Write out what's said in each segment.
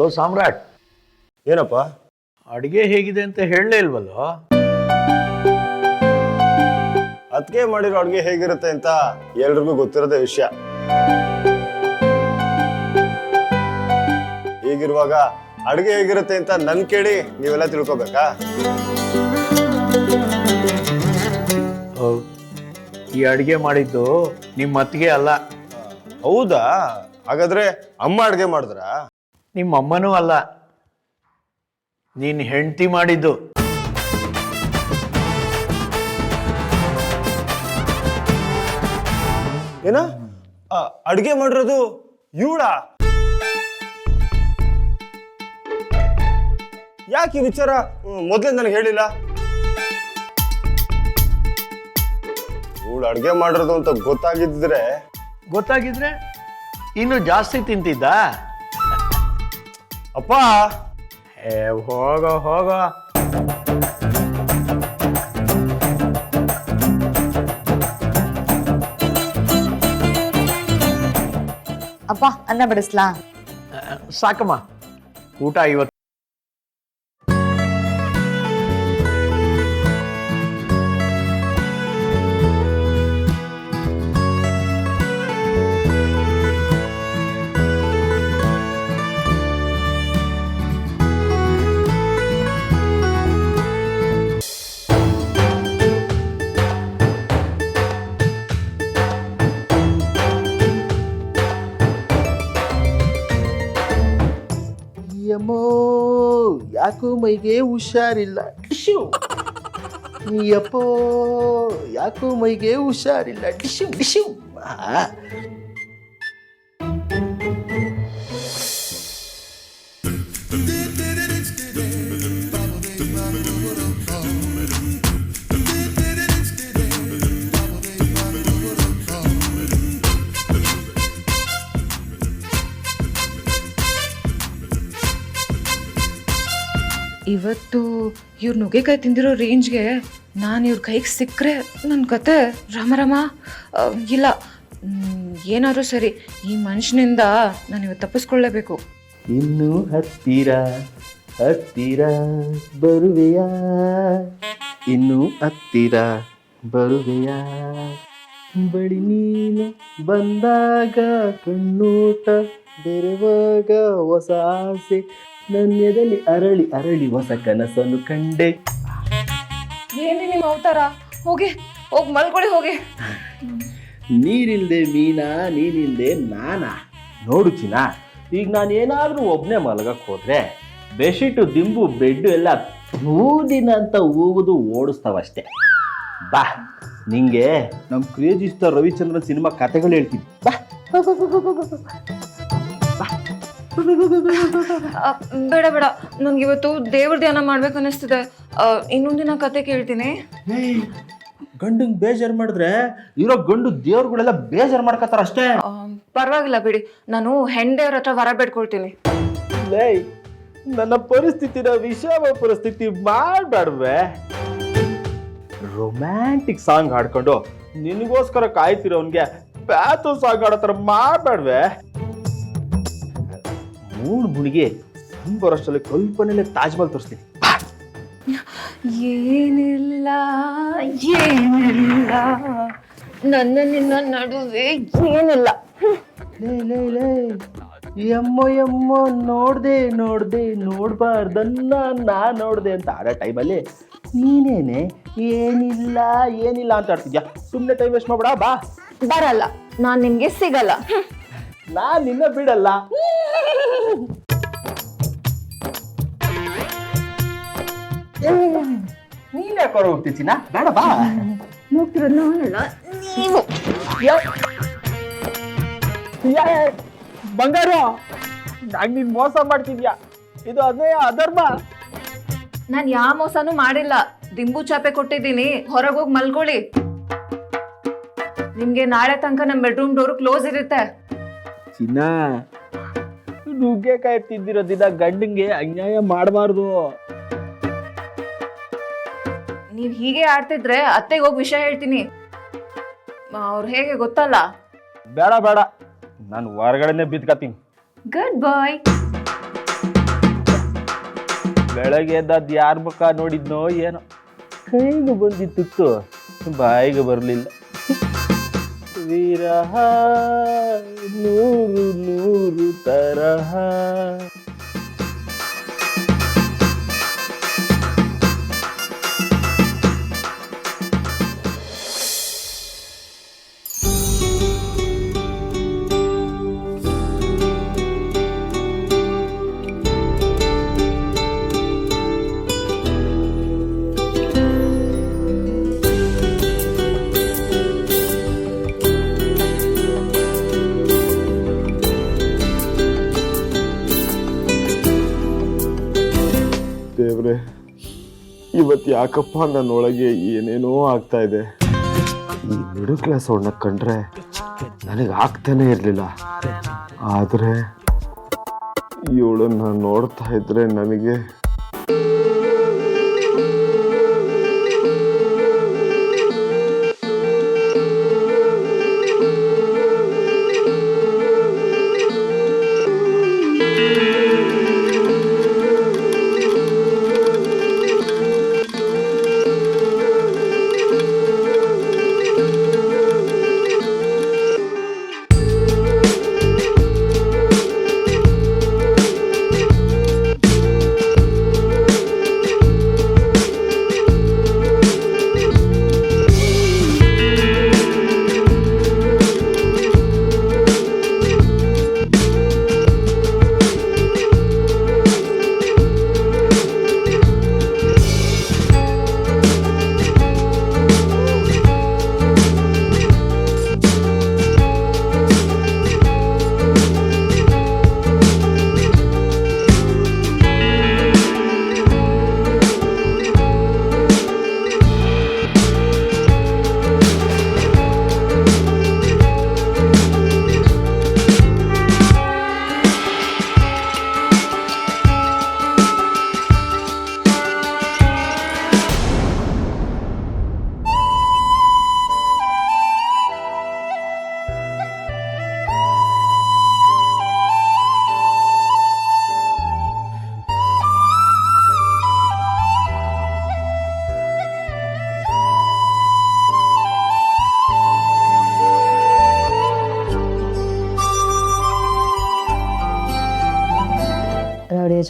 Low ಸಾಮ್ರಾಟ್. ಏನಪ್ಪ? ಅಡುಗೆ ಹೇಗಿದೆ ಅಂತ ಹೇಳಲೇ ಇಲ್ವಲ್ಲೋ? ಅದಕ್ಕೆ ಮಾಡಿರೋ ಅಡುಗೆ ಹೇಗಿರುತ್ತೆ ಅಂತ ಎಲ್ರಿಗೂ ಗೊತ್ತಿರೋದೇ ವಿಷಯ. ಹೀಗಿರುವಾಗ ಅಡುಗೆ ಹೇಗಿರುತ್ತೆ ಅಂತ ನನ್ ಕೇಳಿ ನೀವೆಲ್ಲ ತಿಳ್ಕೊಬೇಕಾ? ಈ ಅಡುಗೆ ಮಾಡಿದ್ದು ನಿಮ್ಮ ಅತ್ತಿಗೆ ಅಲ್ಲ. ಹೌದಾ? ಹಾಗಾದ್ರೆ ಅಮ್ಮ ಅಡುಗೆ ಮಾಡಿದ್ರಾ? ನಿಮ್ಮ ಅಮ್ಮನೂ ಅಲ್ಲ. ನೀನು ಹೆಂಡತಿ ಮಾಡಿದ್ದು. ಏನ? ಅಡುಗೆ ಮಾಡಿರೋದು ಇವಳ? ಯಾಕೆ ಈ ವಿಚಾರ ಮೊದಲೇ ನನಗೆ ಹೇಳಿಲ್ಲ? ಇವಳು ಅಡುಗೆ ಮಾಡಿರೋದು ಅಂತ ಗೊತ್ತಾಗಿದ್ರೆ ಗೊತ್ತಾಗಿದ್ರೆ ಇನ್ನು ಜಾಸ್ತಿ ತಿಂತಿದ್ದ? ಅಪ್ಪ ಏ ಹೋಗೋ ಹೋಗೋ ಅಪ್ಪ ಅನ್ನ ಬಡಿಸ್ಲಾ? ಸಾಕಮ್ಮ. ಊಟ ಇವತ್ತು ಯಾಕೋ ಮೈಗೆ ಹುಷಾರಿಲ್ಲ. ಡಿಶು. ಯಪ್ಪೋ ಯಾಕೋ ಮೈಗೆ ಹುಷಾರಿಲ್ಲ. ಡಿಶು ಡಿಶು. ಇವತ್ತು ಇವ್ರ ನುಗ್ಗೆಕಾಯಿ ತಿಂದಿರೋ ರೇಂಜ್ಗೆ ನಾನು ಇವ್ರ ಕೈಗೆ ಸಿಕ್ಕರೆ ನನ್ನ ಕತೆ. ರಾಮ ರಾಮ. ಇಲ್ಲ. ಏನಾದರೂ ಸರಿ. ಈ ಮನುಷ್ಯನಿಂದ ನಾನು ಇವತ್ತು ತಪ್ಪಿಸ್ಕೊಳ್ಳೇಬೇಕು. ಇನ್ನು ಹತ್ತಿರ ಹತ್ತಿರ ಬರುವೆಯಾ? ಇನ್ನು ಹತ್ತಿರ ಬರುವೆಯಾ? ಬಳಿ ನೀನು ಬಂದಾಗ ಕಣ್ಣೂಟ ಬೆರೆವಾಗ ಹೊಸ ಆಸೆ ನನ್ನೆದಲ್ಲಿ ಅರಳಿ ಅರಳಿ ಹೊಸ ಕನಸನ್ನು ಕಂಡೆ. ಏನ್ರಿ ನಿಮ್ಮ ಅವತಾರ? ಹೋಗಿ ಹೋಗಿ ಮಲ್ಕೊಳ್ಳಿ ಹೋಗಿ. ನೀರಿಲ್ದೆ ಮೀನಾ ನೀನಿಲ್ದೆ ನಾನಾ? ನೋಡು ಚಿನ್ನ ಈಗ ನಾನು ಏನಾದರೂ ಒಬ್ಬನೇ ಮಲಗಕ್ಕೆ ಹೋದ್ರೆ ಬೆಡ್ಶೀಟು ದಿಂಬು ಬೆಡ್ಡು ಎಲ್ಲ ಬೂದಿನ ಅಂತ ಹೋಗುದು ಓಡಿಸ್ತಾವಷ್ಟೇ. ಬಾ ನಿಂಗೆ ನಮ್ಮ ಕ್ರೇಜ್ ಇಷ್ಟ ರವಿಚಂದ್ರನ್ ಸಿನಿಮಾ ಕತೆಗಳು ಹೇಳ್ತೀನಿ. ಬಾ. ಆ, ಬೇಡ ಬೇಡ. ನನ್ಗೆ ಇವತ್ತು ದೇವ್ರ ಧ್ಯಾನ ಮಾಡ್ಬೇಕು ಅನ್ನಿಸ್ತಿದೆ. ಆ, ಇನ್ನೊಂದಿನ ಕತೆ ಕೇಳ್ತೀನಿ. ಗಂಡಂಗ್ ಬೇಜಾರ್ ಮಾಡಿದ್ರೆ ಇರೋ ಗಂಡು ದೇವ್ರುಗಳೆಲ್ಲ ಬೇಜಾರ್ ಮಾಡ್ಕತ್ತಾರ ಅಷ್ಟೇ. ಆ, ಪರವಾಗಿಲ್ಲ ಬಿಡಿ. ನಾನು ಹೆಂಡೆಯವ್ರ ಹತ್ರ ವರ ಬೇಡ್ಕೊಳ್ತೀನಿ. ಲೇ ನನ್ನ ಪರಿಸ್ಥಿತಿನ ವಿಷಮ ಪರಿಸ್ಥಿತಿ ಮಾಡ್ಬಾಡ್ವೆ ರೊಮ್ಯಾಂಟಿಕ್ ಸಾಂಗ್ ಹಾಡ್ಕೊಂಡು ನಿನಗೋಸ್ಕರ ಕಾಯ್ತಿರೋನ್ಗೆ ಬ್ಯಾತು ಸಾಂಗ್ ಹಾಡೋ ಥರ ಮಾಡಬೇಡ್ವೆ ಮೂರು ಮುಣಿಗೆ ಬರೋಷ್ಟರಲ್ಲಿ ಕಲ್ಪನೆಲೆ ತಾಜ್ ಮಹಲ್ ತೋರಿಸ್ತೀನಿ. ಏನಿಲ್ಲ ಏನಿಲ್ಲ. ನನ್ನ ನಿನ್ನ ನಡುವೆ ಏನಿಲ್ಲ. ಲೇ ಲೇ ಲೇ. ಎಮ್ಮೋ ಎಮ್ಮೋ ನೋಡ್ದೆ ನೋಡ್ದೆ ನೋಡ್ಬಾರ್ದನ್ನ ನಾ ನೋಡ್ದೆ ಅಂತ. ಆಡೋ ಟೈಮಲ್ಲಿ ನೀನೇನೆ ಏನಿಲ್ಲ ಏನಿಲ್ಲ ಅಂತ ಆಡ್ತಿದ್ಯಾ? ಸುಮ್ಮನೆ ಟೈಮ್ ವೇಸ್ಟ್ ಮಾಡ್ಬೇಡ ಬಾ. ಬರಲ್ಲ ನಾನು ನಿಮಗೆ ಸಿಗಲ್ಲ. ನಾ ನಿನ್ನ ಬಿಡಲ್ಲ. ನೀನ್ ಯಾಕೆ ಹೊರ ಹೋಗ್ತಿದ್ದೀನ? ಬೇಡ ಬಾ. ಹೋಗ್ತಿರೋದು ನಾನಲ್ಲ ನೀವು ಬಂಗಾರ ನಂಗೆ ನೀನ್ ಮೋಸ ಮಾಡ್ತಿದ್ಯಾ? ಇದು ಅದೇ ಅಧರ್ಮ. ನಾನ್ ಯಾವ ಮೋಸನೂ ಮಾಡಿಲ್ಲ. ದಿಂಬು ಚಾಪೆ ಕೊಟ್ಟಿದ್ದೀನಿ. ಹೊರಗೋಗಿ ಮಲ್ಕೊಳ್ಳಿ. ನಿಮ್ಗೆ ನಾಳೆ ತನಕ ನಮ್ಮ ಬೆಡ್ರೂಮ್ ಡೋರ್ ಕ್ಲೋಸ್ ಇರುತ್ತೆ. ಚಿನ್ನ ನುಗ್ಗೆಕಾಯಿ ತಿಂದಿರೋದಿಲ್ಲ ಗಂಡಂಗೆ ಅನ್ಯಾಯ ಮಾಡಬಾರ್ದು. ನೀವ್ ಹೀಗೆ ಆಡ್ತಿದ್ರೆ ಅತ್ತೆಗೆ ಹೋಗಿ ವಿಷಯ ಹೇಳ್ತೀನಿ. ಅವ್ರು ಹೇಗೆ ಗೊತ್ತಲ್ಲ? ಬೇಡ ಬೇಡ. ನಾನು ಹೊರಗಡೆನೆ ಬಿದ್ಕತೀನಿ ಗುಡ್ ಬಾಯ್ ಬೆಳಗ್ಗೆ ಎದ್ದದ್ದು ಯಾರ ಮುಖ ನೋಡಿದ್ನೋ ಏನೋ. ಕೈಗೆ ಬಂದಿತ್ತು ಬಾಯಿಗೆ ಬರಲಿಲ್ಲ. ವಿರಹ ನೂರು ನೂರು ತರಹ ಇವತ್ತು ಯಾಕಪ್ಪ ನನ್ನೊಳಗೆ ಏನೇನೋ ಆಗ್ತಾ ಇದೆ? ಈ ಮಿಡಲ್ ಕ್ಲಾಸ್ ಅವಳನ್ನ ಕಂಡ್ರೆ ನನಗೆ ಆಗ್ತಾನೆ ಇರಲಿಲ್ಲ. ಆದರೆ ಇವಳನ್ನ ನೋಡ್ತಾ ಇದ್ರೆ ನನಗೆ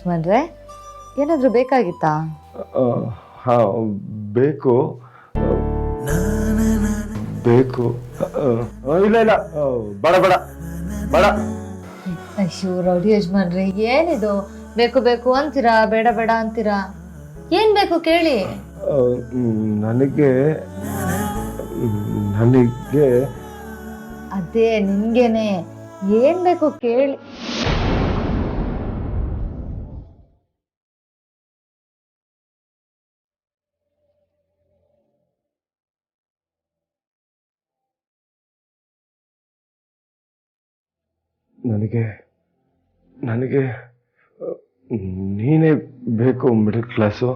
ಯಜಮಾನ್ರೆ ಏನಾದರೂ ಬೇಕಾಗಿತ್ತಾ? ಹಾ ಬೇಕು. ಬೇಕು. ಇಲ್ಲ ಇಲ್ಲ. ಬಡ ಬಡ. ಬಡ. ಅಯ್ಯೋ ರೌಡಿ ಯಜಮಾನ್ರೆ ಏನಿದು? ಬೇಕು ಬೇಕು ಅಂತೀರಾ? ಬೇಡ ಬೇಡ ಅಂತೀರಾ? ಏನ್ ಬೇಕು ಕೇಳಿ? ನನಗೆ ನನಗೆ ಅದೇ ನಿನ್ಗೇನೆ ಏನ್ ಬೇಕು ಕೇಳಿ? ನನಗೆ ನನಗೆ ಆ, ನೀನೇ ಬೇಕು ಮಿಡಲ್ ಕ್ಲಾಸು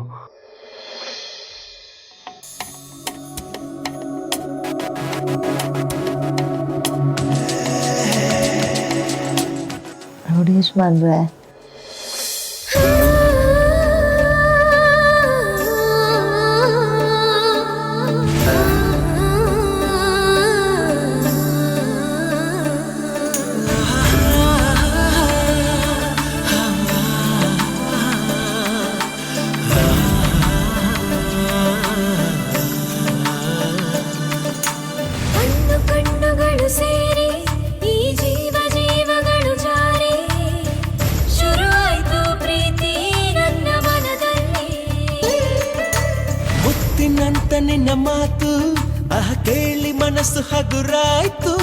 ರೌಡಿ ಯಜಮಾನ್ರೆ ಮನಸ್ಸು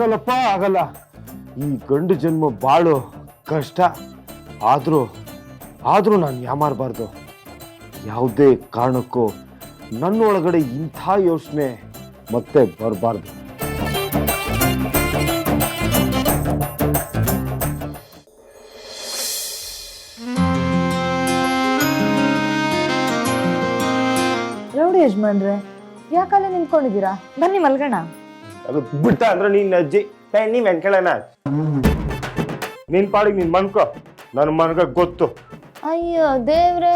ಆಗಲ್ಲಪ್ಪ, ಆಗಲ್ಲ. ಈ ಗಂಡು ಜನ್ಮ ಬಾಳು ಕಷ್ಟ. ಆದರೂ ಆದರೂ ನಾನು ಯಾಮಾರಬಾರ್ದು. ಯಾವುದೇ ಕಾರಣಕ್ಕೂ ನನ್ನೊಳಗಡೆ ಇಂಥ ಯೋಚನೆ ಮತ್ತೆ ಬರಬಾರ್ದು. ಯಜಮಾನ್ರೆ, ಯಾಕಲ್ಲ ನಿಂತ್ಕೊಂಡಿದ್ದೀರಾ? ಬನ್ನಿ ಮಲ್ಗೋಣ. ಅದು ಬಿಡ್ತಾ ಅಂದ್ರೆ ನೀನ್ ಅಜ್ಜಿ. ನೀ ವೆಂಕಳನ ನಿನ್ ಪಾಡಿಗೆ ನೀನ್ ಮನ್ಕೋ. ನನ್ನ ಮನ್ಗ ಗೊತ್ತು. ಅಯ್ಯೋ ದೇವ್ರೆ.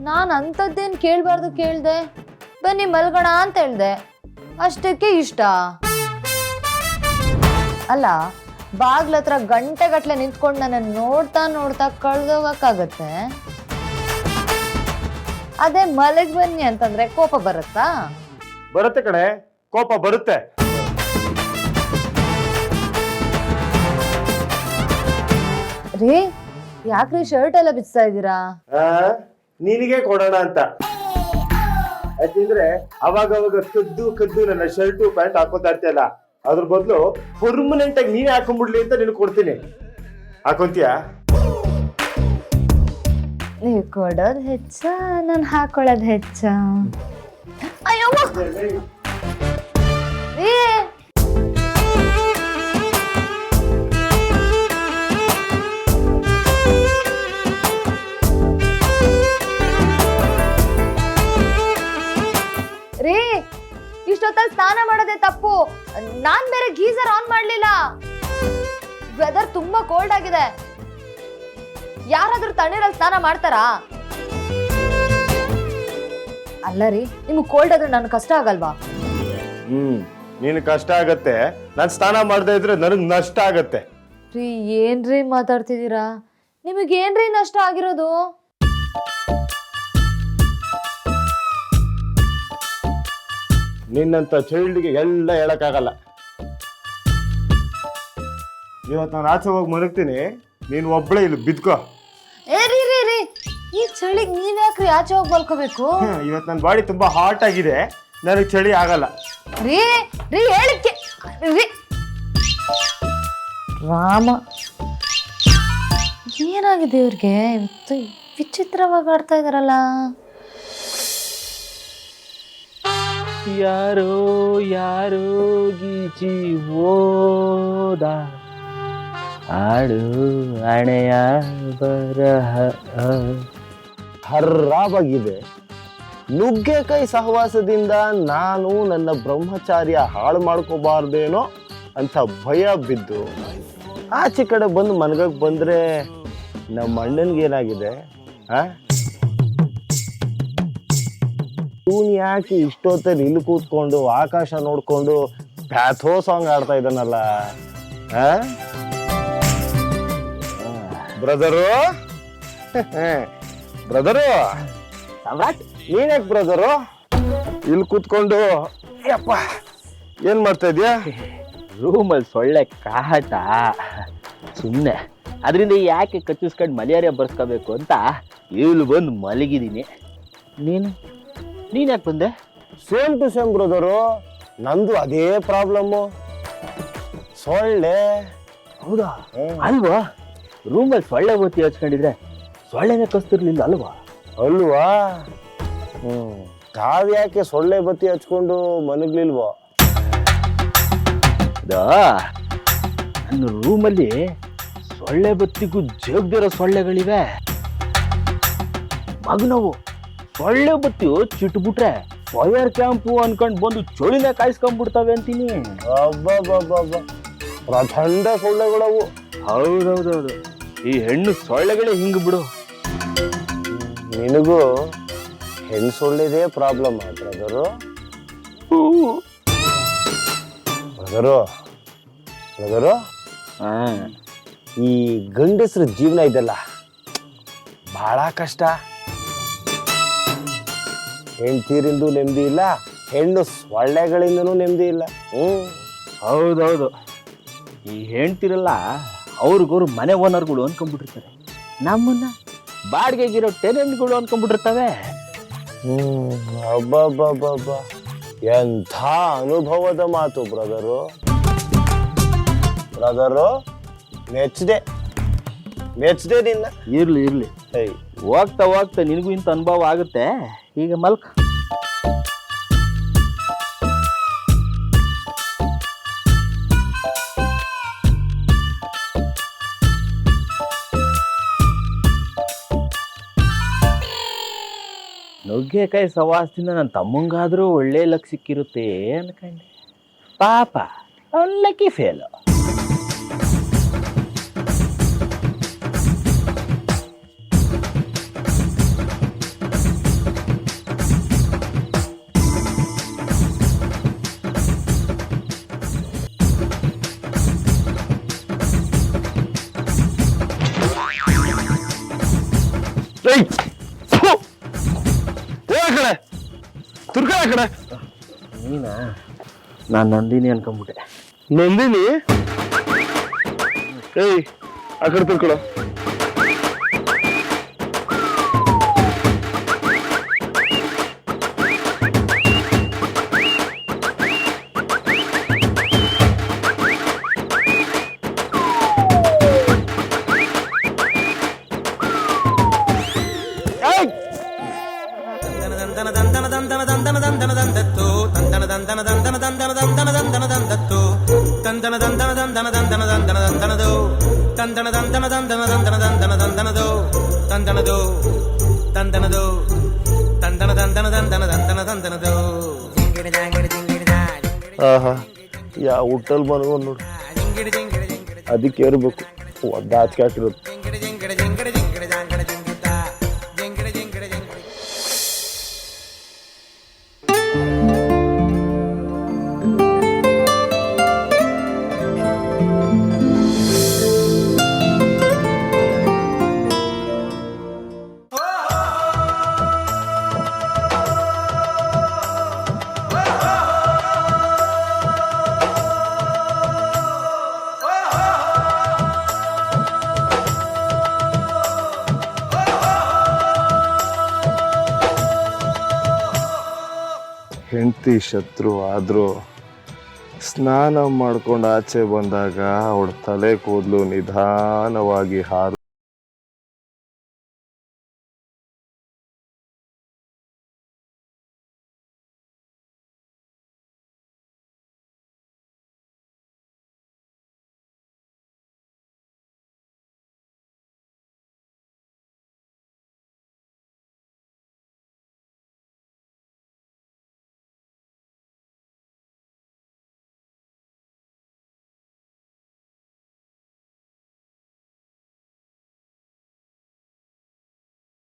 ನಾನು ಅಂಥದ್ದೇನು ಕೇಳಬಾರ್ದು ಕೇಳ್ದೆ? ಬನ್ನಿ ಮಲ್ಗೋಣ ಅಂತ ಹೇಳ್ದೆ. ಅಷ್ಟಕ್ಕೆ ಇಷ್ಟ. ಅಲ್ಲ ಬಾಗ್ಲ ಹತ್ರ ಗಂಟೆ ಗಟ್ಲೆ ನಿಂತ್ಕೊಂಡು ನನ್ನ ನೋಡ್ತಾ ನೋಡ್ತಾ ಕಳ್ದೋಗಕ್ಕಾಗತ್ತೆ? ಅದೇ ಮಲಗ್ ಬನ್ನಿ ಅಂತಂದ್ರೆ ಕೋಪ ಬರುತ್ತಾ? ಬರುತ್ತೆ ಕಣೆ. ಕೋಪ ಬರುತ್ತೆ. ರೀ ಯಾಕ್ರಿ ಶರ್ಟ್ ಎಲ್ಲ ಬಿಚ್ತಾ ಇದ್ದೀರಾ? ಆ, ನಿನಗೆ ಕೊಡೋಣ ಅಂತ. ಯಾಕೆಂದ್ರೆ ಅವಾಗ ಅವಾಗ ಕದ್ದು ಕದ್ದು ನನ್ನ ಶರ್ಟು ಪ್ಯಾಂಟ್ ಹಾಕೋತಾ ಇರ್ತಿಯಲ್ಲ ಅದ್ರ ಬದಲು ಪರ್ಮನೆಂಟ್ ಆಗಿ ನೀನೇ ಹಾಕೊಂಡ್ಬಿಡ್ಲಿ ಅಂತ ನಿನಗೆ ಕೊಡ್ತೀನಿ. ಹಾಕೊಂತೀಯಾ? ನೀವು ಕೊಡೋದ್ ಹೆಚ್ಚ ನಾನು ಹಾಕೊಳ್ಳೋದ್ ಹೆಚ್ಚ. ಅಯ್ಯೋ ರೀ ತಪ್ಪು. ನಾನ್ ಬೇರೆ ಗೀಸರ್ ಆನ್ ಮಾಡ್ಲಿಲ್ಲ. ವೆದರ್ ತುಂಬಾ ಕೋಲ್ಡ್ ಆಗಿದೆ. ಯಾರಾದ್ರೂ ತಣ್ಣೀರಲ್ಲಿ ಸ್ನಾನ ಮಾಡ್ತಾರಾ? ಅಲ್ಲ ರೀ ನಿಮ್ಗೆ ಕೋಲ್ಡ್ ಆದ್ರೆ ನನ್ ಕಷ್ಟ ಆಗಲ್ವಾ? ಹ್ಮ್ ನೀನು ಕಷ್ಟ ಆಗತ್ತೆ. ನಾನು ಸ್ನಾನ ಮಾಡದೇ ಇದ್ರೆ ನನಗ್ ನಷ್ಟ ಆಗತ್ತೆ. ರೀ ಏನ್ರಿ ಮಾತಾಡ್ತಿದ್ದೀರಾ? ನಿಮಗೇನ್ರಿ ನಷ್ಟ ಆಗಿರೋದು? ನಿನ್ನಂತ ಚೈಲ್ಡ್ಗೆ ಎಲ್ಲ ಹೇಳಕ್ಕಾಗಲ್ಲ. ಇವತ್ತು ನಾನು ಆಚೆ ಹೋಗಿ ಮಲಗ್ತೀನಿ. ನೀನು ಒಬ್ಳೆ ಇಲ್ಲಿ ಬಿದ್ಕೋ. ಏ ರೀ ರೀ ರೀ. ಈ ಚಳಿಗೆ ನೀವ್ ಯಾಕ್ರಿ ಆಚೆ ಹೋಗಿ ಮಲ್ಕೋಬೇಕು? ಇವತ್ತು ನನ್ನ ಬಾಡಿ ತುಂಬಾ ಹಾಟ್ ಆಗಿದೆ. ನನಗೆ ಚಳಿ ಆಗಲ್ಲ. ರೀ ರೀ ಹೇಳಿಕೆ ರೀ. ರಾಮ. ಏನಾಗಿದೆ ಇವ್ರಿಗೆ? ಇವತ್ತು ವಿಚಿತ್ರವಾಗಿ ಆಡ್ತಾ ಇದಾರಲ್ಲ. ಯಾರೋ ಯಾರೋ ಗೀಚಿ ಓದ ಆಡು ಹಣೆಯ ಬರಹ. ಹರ್ರಾಬಾಗಿದೆ. ನುಗ್ಗೆಕಾಯಿ ಸಹವಾಸದಿಂದ ನಾನು ನನ್ನ ಬ್ರಹ್ಮಚಾರ್ಯ ಹಾಳು ಮಾಡ್ಕೋಬಾರ್ದೇನೋ ಅಂತ ಭಯ ಬಿದ್ದು ಆಚೆ ಕಡೆ ಬಂದು ಮನಗಕ್ಕೆ ಬಂದರೆ ನಮ್ಮ ಅಣ್ಣನ್ಗೆ ಏನಾಗಿದೆ ಇವನ್ ಯಾಕೆ ಇಷ್ಟೊತ್ತಲ್ಲಿ ಇಲ್ಲಿ ಕೂತ್ಕೊಂಡು ಆಕಾಶ ನೋಡ್ಕೊಂಡು ಪ್ಯಾಥೋ ಸಾಂಗ್ ಆಡ್ತಾ ಇದ್ದಾನಲ್ಲ? ಬ್ರದರು? ಬ್ರದರು? ಸಮ್ರಾಟ್ ನೀನ್ಯಾಕೆ ಬ್ರದರು? ಇಲ್ಲಿ ಕೂತ್ಕೊಂಡು ಯಪ್ಪ ಏನ್ ಮಾಡ್ತಾ ಇದ್ಯಾ? ರೂಮಲ್ಲಿ ಸೊಳ್ಳೆ ಕಾಟ ಸುಮ್ಮನೆ ಅದರಿಂದ ಯಾಕೆ ಕಚ್ಚಿಸ್ಕೊಂಡು ಮಲೇರಿಯಾ ಬರ್ಸ್ಕೋಬೇಕು ಅಂತ ಇಲ್ಲಿ ಬಂದು ಮಲಗಿದ್ದೀನಿ. ನೀನು? ನೀನು ಯಾಕೆ ಬಂದೆ? ಸೇಮ್ ಟು ಸೇಮ್ ಬ್ರದರು ನಂದು ಅದೇ ಪ್ರಾಬ್ಲಮ್ಮು ಸೊಳ್ಳೆ. ಹೌದಾ. ಅಲ್ವಾ? ರೂಮಲ್ಲಿ ಸೊಳ್ಳೆ ಬತ್ತಿ ಹಚ್ಕೊಂಡಿದ್ರೆ ಸೊಳ್ಳೆನೇ ಕಸ್ತಿರ್ಲಿಲ್ಲ ಅಲ್ವಾ? ಅಲ್ವಾ? ಹ್ಮ್. ತಾವ್ಯಾಕೆ ಸೊಳ್ಳೆ ಬತ್ತಿ ಹಚ್ಕೊಂಡು ಮನಗ್ಲಿಲ್ವೋ ಅದು ನನ್ನ ರೂಮಲ್ಲಿ ಸೊಳ್ಳೆ ಬತ್ತಿಗೂ ಜಗ್ದಿರೋ ಸೊಳ್ಳೆಗಳಿವೆ. ಮಗನವು. ಸೊಳ್ಳೆ ಬತ್ತಿ ಚಿಟ್ಬಿಟ್ರೆ. ಫೈರ್ ಕ್ಯಾಂಪು ಅನ್ಕೊಂಡು ಬಂದು ಚಳಿನ ಕಾಯಿಸ್ಕೊಂಡ್ಬಿಡ್ತವೆ ಅಂತೀನಿ. ಪ್ರಚಂಡ ಸೊಳ್ಳೆಗಳವು. ಹೌದೌದೌದು. ಈ ಹೆಣ್ಣು ಸೊಳ್ಳೆಗಳೇ ಹಿಂಗ್ ಬಿಡು. ನಿನಗೂ ಹೆಣ್ಣು ಸೊಳ್ಳೆದೇ ಪ್ರಾಬ್ಲಮ್ ಬ್ರದರು ಬ್ರದರು ಬ್ರದರು ಈ ಗಂಡಸ್ರ ಜೀವನ ಇದೆಲ್ಲ ಬಹಳ ಕಷ್ಟ. ಹೆಂಡ್ತೀರಿಂದು ನೆಮ್ಮದಿ ಇಲ್ಲ ಹೆಣ್ಣು ಸೊಳ್ಳೆಗಳಿಂದನೂ ನೆಮ್ಮದಿ ಇಲ್ಲ. ಹ್ಞೂ. ಹೌದೌದು. ಈ ಹೆಂಡ್ತಿರಲ್ಲ ಅವ್ರಿಗವ್ರು ಮನೆ ಓನರ್ಗಳು ಅನ್ಕೊಂಡ್ಬಿಟ್ಟಿರ್ತಾರೆ ನಮ್ಮನ್ನ ಬಾಡಿಗೆಗಿರೋ ಟೆನೆಂಟ್ಗಳು ಅನ್ಕೊಂಡ್ಬಿಟ್ಟಿರ್ತವೆ ಹ್ಞೂ. ಅಬ್ಬಬ್ಬಬ್ಬಬ್ಬ. ಎಂಥ ಅನುಭವದ ಮಾತು ಬ್ರದರು. ಬ್ರದರು ಮೆಚ್ಚದೆ ಮೆಚ್ಚದೆ ನಿನ್ನ. ಇರ್ಲಿ ಇರ್ಲಿ. ಹೋಗ್ತಾ ಹೋಗ್ತಾ ನಿನಗೂ ಇಂಥ ಅನುಭವ ಆಗುತ್ತೆ. ಈಗ ಮಲ್ಕ. ನುಗ್ಗೆಕಾಯಿ ಸವಾಸದಿಂದ ನನ್ನ ತಮ್ಮಂಗಾದರೂ ಒಳ್ಳೆ ಲಕ್ ಸಿಕ್ಕಿರುತ್ತೆ ಅನ್ಕಂಡೆ. ಪಾಪ ಅನ್ಲಕ್ಕಿ ಫೇಲು ಏಯ್ ಥು! ಏ ಆ ಕಡೆ ತುರ್ಕ ಆ ಕಡೆ ನೀನಾ ನಾನು ನಂದಿನಿ ಅನ್ಕೊಂಬಿಟ್ಟೆ ನಂದಿನಿ ಏಯ್ ಆ ಕಡೆ ತಿರ್ಕೊಳ ಆಹಾ ಯಾ ಊಟಲ್ ಮನಗೋ ನೋಡು ಅದಕ್ಕೆ ಇರ್ಬೇಕು ಒಡ್ಡ ಆಚೆ ಹಾಕಿರೋದು ಶತ್ರು ಆದರೂ ಸ್ನಾನ ಮಾಡ್ಕೊಂಡು ಆಚೆ ಬಂದಾಗ ಅವಳ ತಲೆ ಕೂದಲು ನಿಧಾನವಾಗಿ ಹಾರು